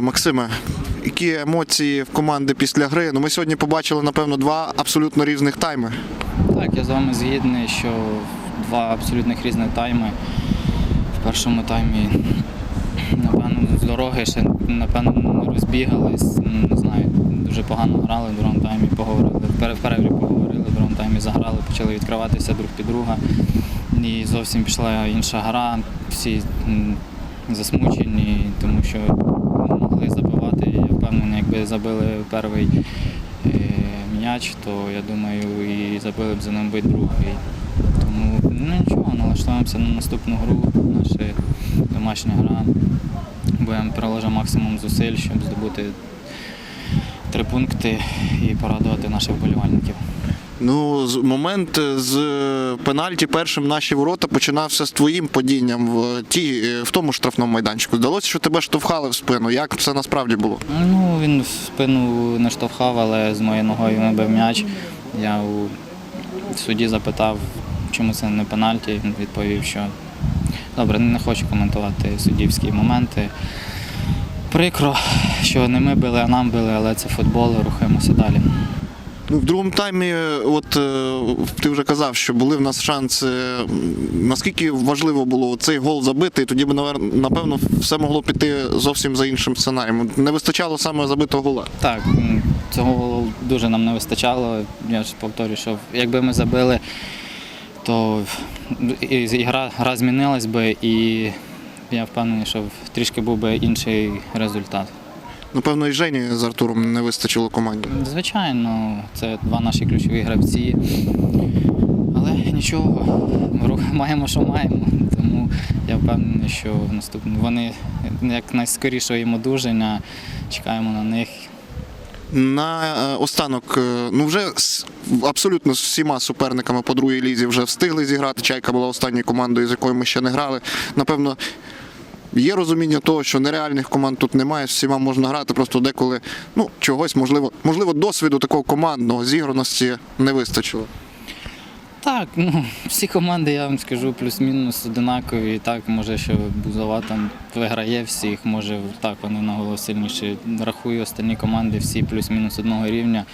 Максиме, які емоції в команди після гри? Ну, ми сьогодні побачили, напевно, два абсолютно різних тайми. Так, я з вами згідний, що два абсолютних різних тайми. В першому таймі, напевно, з дороги ще напевно не розбігались. Не знаю, дуже погано грали в другому таймі, поговорили. В пере- перерві поговорили, в другому таймі заграли, почали відкриватися друг під друга. І зовсім пішла інша гра. Всі засмучені, тому що могли забивати. Я впевнений, якби забили перший е, м'яч, то я думаю, і забили б за ним би другий. Тому ну нічого, налаштуємося на наступну гру, наша домашня гра. Будемо приложимо максимум зусиль, щоб здобути три пункти і порадувати наших вболівальників. Ну, з- момент з пенальті першим наші ворота починався з твоїм падінням в ті, в тому штрафному майданчику. Здалося, що тебе штовхали в спину. Як це насправді було? Ну, він в спину не штовхав, але з моєю ногою вибив м'яч. Я у суді запитав, чому це не пенальті. Він відповів, що добре, не хочу коментувати суддівські моменти. Прикро, що не ми били, а нам били, але це футбол, рухаємося далі. Ну, в другому таймі, от е, ти вже казав, що були в нас шанси. Наскільки важливо було цей гол забити, і тоді б, напевно, все могло піти зовсім за іншим сценарієм. Не вистачало саме забитого гола. Так, цього дуже нам не вистачало. Я ж повторюю, що якби ми забили, то і гра, гра змінилась би, і я впевнений, що трішки був би інший результат. Напевно, і Жені з Артуром не вистачило команді. Звичайно, це два наші ключові гравці. Але нічого, ми маємо, що маємо. Тому я впевнений, що в наступному вони як найскорішого їм одужання, чекаємо на них. На е, останок, е, ну вже абсолютно з всіма суперниками по другій лізі вже встигли зіграти. Чайка була останньою командою, з якою ми ще не грали. Напевно, є розуміння того, що нереальних команд тут немає, всіма можна грати, просто деколи ну, чогось, можливо, можливо, досвіду такого командного зіграності не вистачило. Так, ну всі команди, я вам скажу, плюс-мінус одинакові. Так, може, що Бузова там виграє всіх, може так вони на голос сильніші. Рахую, останні команди всі плюс-мінус одного рівня.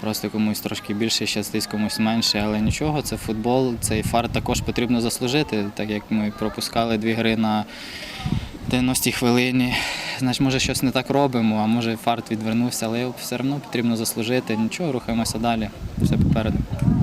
Просто комусь трошки більше щастить, комусь менше. Але нічого, це футбол, цей фар також потрібно заслужити, так як ми пропускали дві гри на 90-й хвилині. Значить, може, щось не так робимо, а може фарт відвернувся, але все одно потрібно заслужити. Нічого, рухаємося далі. Все попереду.